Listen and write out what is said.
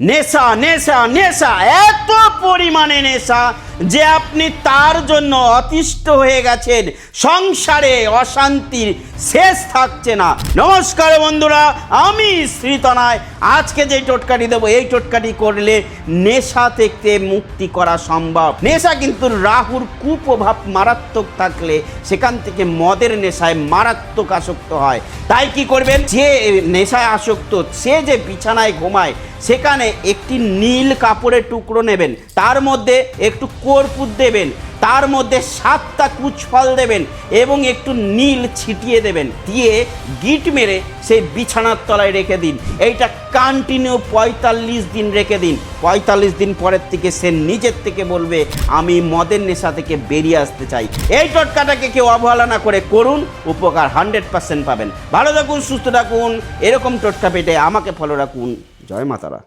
নেশা নেশা নেশা এত পরিমাণে নেশা যে আপনি তার জন্য অতিষ্ঠ হয়ে গেছেন, সংসারে অশান্তির শেষ থাকছে না। নমস্কার বন্ধুরা, আমি শ্রীতনায়। আজকে যে টোটকাটি দেবো, এই টোটকাটি করলে নেশা থেকে মুক্তি করা সম্ভব। নেশা কিন্তু রাহুর কুপ্রভাব মারাত্মক থাকলে সেখান থেকে মদের নেশায় মারাত্মক আসক্ত হয়। তাই কি করবেন? যে নেশায় আসক্ত, সে যে বিছানায় ঘুমায়, সেখানে একটি নীল কাপড়ের টুকরো নেবেন। তার মধ্যে একটু কর্পূর দেবেন, তার মধ্যে সাতটা কুচ ফল দেবেন এবং একটু নীল ছিটিয়ে দেবেন, দিয়ে গিট মেরে সেই বিছানার তলায় রেখে দিন। এইটা কন্টিনিউ পঁয়তাল্লিশ দিন রেখে দিন। পঁয়তাল্লিশ দিন পরের থেকে সে নিজের থেকে বলবে, আমি মদের নেশা থেকে বেরিয়ে আসতে চাই। এই টোটকাটাকে কেউ অবহেলা না করে করুন, উপকার হান্ড্রেড পার্সেন্ট পাবেন। ভালো থাকুন, সুস্থ থাকুন, এরকম টোটকা পেটে আমাকে ফলো রাখুন। জয় মাতারা।